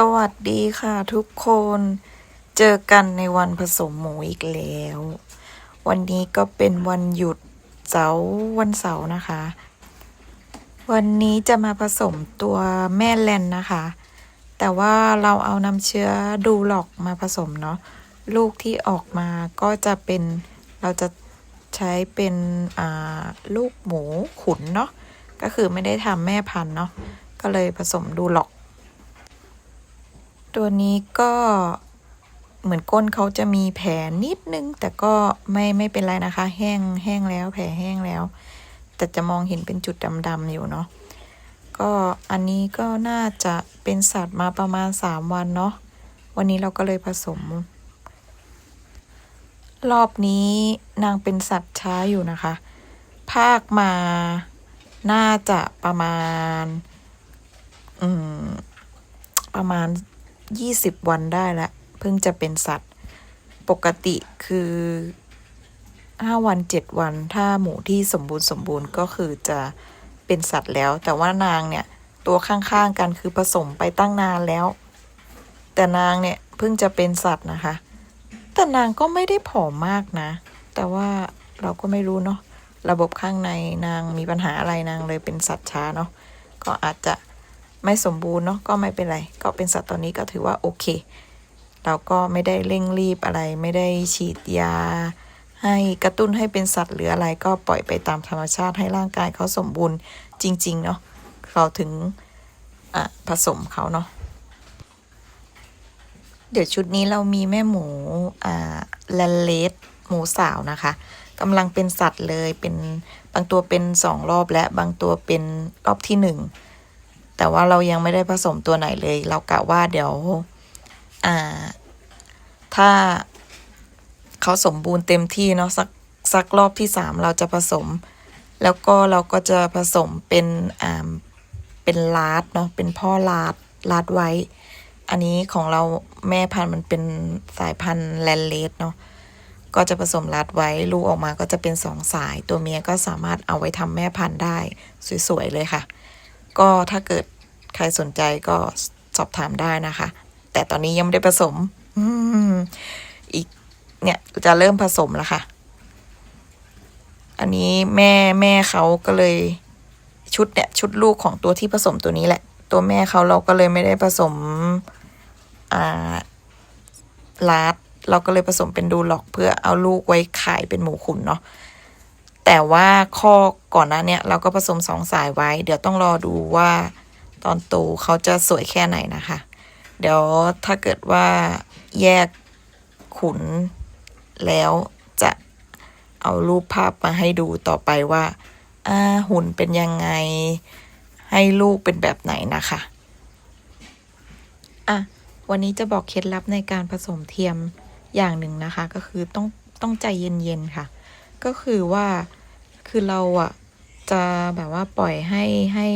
สวัสดีค่ะทุกคน เจอกันในวันผสมหมูอีกแล้ว วันนี้ก็เป็นวันหยุดเสาร์วันเสาร์นะคะ วันนี้จะมาผสมตัวแม่แลนนะคะ แต่ว่าเราเอาน้ำเชื้อดูหลอกมาผสมเนาะลูกที่ออกมาก็จะเป็นเราจะใช้เป็นลูกหมูขุนเนาะก็คือไม่ได้ทำแม่พันธุ์เนาะก็เลยผสมดูหลอก ตัวนี้ก็เหมือนก้นเขาจะมีแผลนิดนึง แต่ก็ไม่ไม่เป็นไรนะคะ แห้งแห้งแล้วแผลแห้งแล้ว แต่จะมองเห็นเป็นจุดดำๆอยู่เนาะก็อันนี้ก็น่าจะเป็นสัตว์มาประมาณ 3 วันเนาะวันนี้เราก็เลยผสม รอบนี้นางเป็นสัตว์ช้าอยู่นะคะ ภาคมาน่าจะประมาณ อืม ประมาณ 20 วันได้แล้วเพิ่งจะเป็นสัตว์ ปกติคือ5วัน7วันถ้าหมูที่สมบูรณ์สมบูรณ์ก็คือจะเป็นสัตว์แล้ว แต่ว่านางเนี่ยตัวข้างๆกันคือผสมไปตั้งนานแล้ว แต่นางเนี่ยเพิ่งจะเป็นสัตว์นะคะ แต่นางก็ไม่ได้ผอมมากนะ แต่ว่าเราก็ไม่รู้เนาะระบบข้างในนางมีปัญหาอะไรนางเลยเป็นสัตว์ช้าเนาะก็อาจจะ ไม่สมบูรณ์เนาะก็ไม่เป็นไร ก็เป็นสัตว์ตอนนี้ก็ถือว่าโอเค เราก็ไม่ได้เร่งรีบอะไร ไม่ได้ฉีดยา ให้กระตุ้นให้เป็นสัตว์หรืออะไรก็ปล่อยไปตามธรรมชาติให้ร่างกายเขาสมบูรณ์จริง ๆ เนาะเราถึงผสมเขาเนาะเดี๋ยวชุดนี้เรามีแม่หมูแลนเลสหมูสาวนะคะกำลังเป็นสัตว์เลยเป็นบางตัวเป็นสองรอบและบางตัวเป็นรอบที่หนึ่ง แต่ว่าเรายังไม่ได้ผสมตัวไหนเลย เรากะว่าเดี๋ยว อ่า ถ้าเขาสมบูรณ์เต็มที่เนาะสักสักรอบที่สามเราจะผสม แล้วก็เราก็จะผสมเป็นอ่าเป็นลาดเนาะเป็นพ่อลาดลาดไว้ อันนี้ของเราแม่พันธุ์มันเป็นสายพันธุ์แลนเลสเนาะก็จะผสมรัดไว้ลูกออกมาก็จะเป็นสองสาย ตัวเมียก็สามารถเอาไว้ทำแม่พันธุ์ได้ สวย ๆ เลยค่ะ ก็ถ้าเกิดใครสนใจก็สอบถามได้นะคะ แต่ตอนนี้ยังไม่ได้ผสม อืมอีกเนี่ยจะเริ่มผสมแล้วค่ะ อันนี้แม่แม่เขาก็เลยชุดเนี่ยชุดลูกของตัวที่ผสมตัวนี้แหละ ตัวแม่เขาเราก็เลยไม่ได้ผสมอ่าลาดเราก็เลยผสมเป็นดูล็อกเพื่อเอาลูกไว้ขายเป็นหมูขุนเนาะ แต่ว่าข้อก่อนหน้าเนี่ยเราก็ผสมสองสายไว้ เดี๋ยวต้องรอดูว่าตอนโตเขาจะสวยแค่ไหนนะคะ เดี๋ยวถ้าเกิดว่าแยกขุนแล้วจะเอารูปภาพมาให้ดูต่อไปว่าหุ่นเป็นยังไง ให้ลูกเป็นแบบไหนนะคะอะวันนี้จะบอกเคล็ดลับในการผสมเทียมอย่างหนึ่งนะคะ ก็คือต้องต้องใจเย็นๆค่ะ ก็คือว่าคือเราอะจะแบบว่าปล่อยให้ให้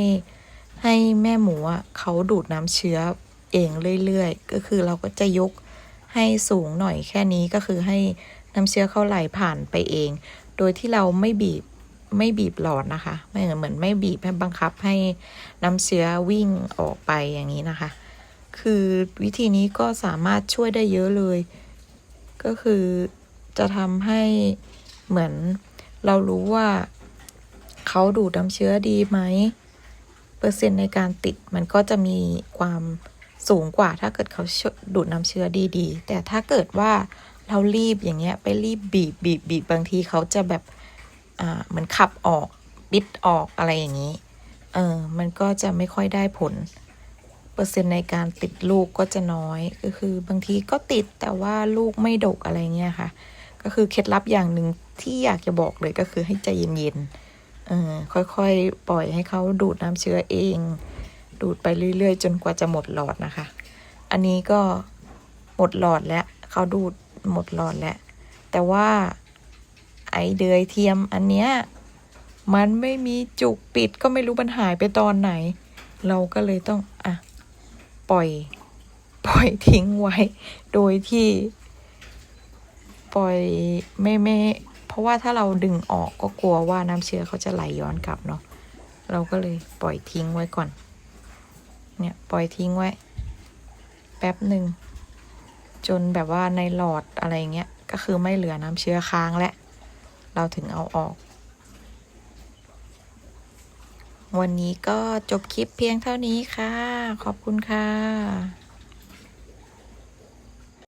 ให้แม่หมูอะเขาดูดน้ำเชื้อเองเรื่อยๆ ก็คือเราก็จะยกให้สูงหน่อยแค่นี้ก็คือให้น้ำเชื้อเขาไหลผ่านไปเอง โดยที่เราไม่บีบไม่บีบหลอดนะคะไม่เหมือนไม่บีบให้บังคับให้น้ำเชื้อวิ่งออกไปอย่างนี้นะคะ คือวิธีนี้ก็สามารถช่วยได้เยอะเลย ก็คือจะทำให้ เหมือนเรารู้ว่าเขาดูดน้ำเชื้อดีไหม เปอร์เซ็นต์ในการติดมันก็จะมีความสูงกว่าถ้าเกิดเขาดูดน้ำเชื้อดีๆ แต่ถ้าเกิดว่าเรารีบอย่างเงี้ยไปรีบบีบบีบบีบบางทีเขาจะแบบอ่าเหมือนขับออกบิดออกอะไรอย่างนี้ เออ มันก็จะไม่ค่อยได้ผล เปอร์เซ็นต์ในการติดลูกก็จะน้อย ก็คือบางทีก็ติดแต่ว่าลูกไม่ดกอะไรเงี้ยค่ะ ก็คือเคล็ดลับอย่างหนึ่งที่อยากจะบอกเลยก็คือให้ใจเย็นๆเออค่อยๆ ปล่อยให้เขาดูดน้ำเชื้อเอง ดูดไปเรื่อยๆ จนกว่าจะหมดหลอดนะคะ อันนี้ก็หมดหลอดแล้วเขาดูดหมดหลอดแล้ว แต่ว่าไอเดือยเทียมอันเนี้ยมันไม่มีจุกปิดก็ไม่รู้มันหายไปตอนไหน เราก็เลยต้องอะปล่อย ปล่อยทิ้งไว้ โดยที่ ปล่อยไม่ไม่เพราะว่าถ้าเราดึงออกก็กลัวว่าน้ำเชื้อเขาจะไหลย้อนกลับเนาะเราก็เลยปล่อยทิ้งไว้ก่อน เนี่ยปล่อยทิ้งไว้ แป๊บหนึ่ง จนแบบว่าในหลอดอะไรเงี้ยก็คือไม่เหลือน้ำเชื้อค้างแล้วเราถึงเอาออก วันนี้ก็จบคลิปเพียงเท่านี้ค่ะ ขอบคุณค่ะ